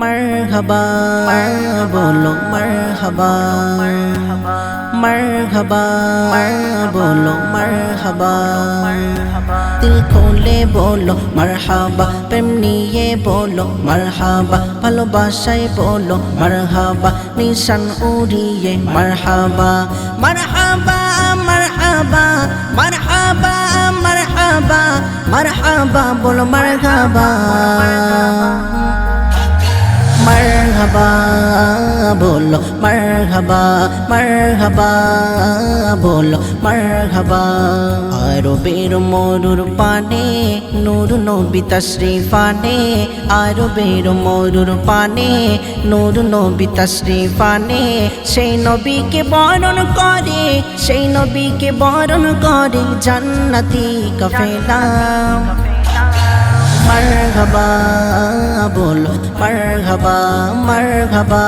মারহাবা বলো মারহাবা মারহাবা বলো মারহাবা দিল খোলে বলো মারহাবা প্রেম নিয়ে বলো মারহাবা ভালোবাসায় বলো মারহাবা নিশান উড়িয়ে মারহাবা মারহাবা মারহাবা মারহাবা মারহাবা মারহাবা বলো মারহাবা মারহাবা, বলো, মারহাবা মারহাবা, বলো, মারহাবা। আরও বের মরুর পানে, নূর নবী তশরিফানে আরও বের মরুর পানে, নূর নবী তশরিফানে। সেই নবীকে বরণ করে, সেই নবীকে বরণ করে জান্নাতি কফেলা। মারহাবা বলো, মারহাবা মারহাবা,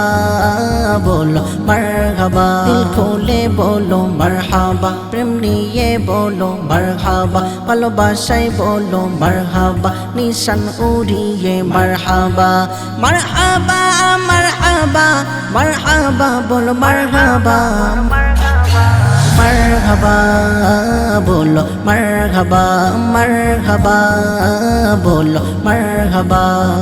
বলো, মারহাবা। দিল খোলে বলো, মারহাবা, প্রেম নিয়ে বলো, মারহাবা। ভালোবাসায় বলো, মারহাবা, নিশান উড়িয়ে মারহাবা। মারহাবা মারহাবা মারহাবা, বলো, মারহাবা। مرحبا، بولو، مرحبا مرحبا، بولو، مرحبا۔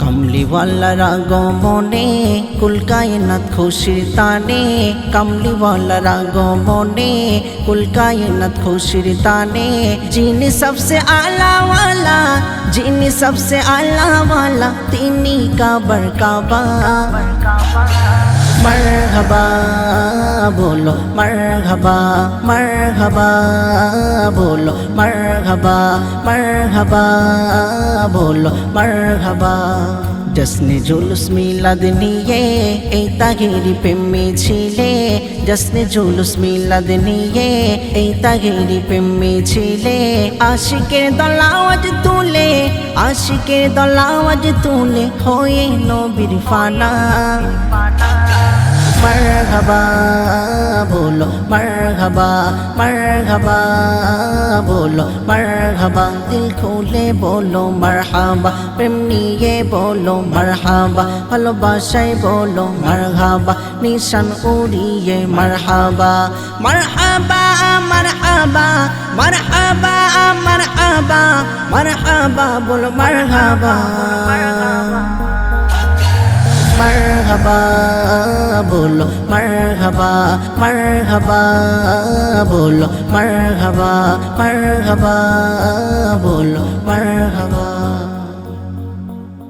کملی والا راگو مونے، کل کائنات خوشی تانے۔ کملی والا راگو مونے، کل کائنات خوشی تانے۔ جینی سب سے اعلیٰ والا جینی سب سے اعلیٰ والا، تینی کا برکابا۔ মারহাবা বলো মারহাবা মারহাবা বলো মারহাবা মারহাবা বলো মারহাবা। জসনে জুলুস মিলাদ নিয়ে এই তাগিরি প্রেমে ছিলে। জসনে জুলুস মিলাদ নিয়ে এই তাগিরি প্রেমে ছিলে। আশিকের দলাওয়াজ তুলে আশিকের দলাওয়াজ তুলে, হয়ে নবীর ফানা। মারহাবা, বলো, মারহাবা মারহাবা, বলো, মারহাবা, দিল খুলে বলো, মারহাবা, প্রেম নিয়ে বলো, মারহাবা, ভালোবাসায় বলো, মারহাবা, নিশান উড়িয়ে মারহাবা মারহাবা মারহাবা মারহাবা মারহাবা মারহাবা, বলো, মারহাবা। মারহাবা বলো মারহাবা মারহাবা বলো মারহাবা মারহাবা বলো মারহাবা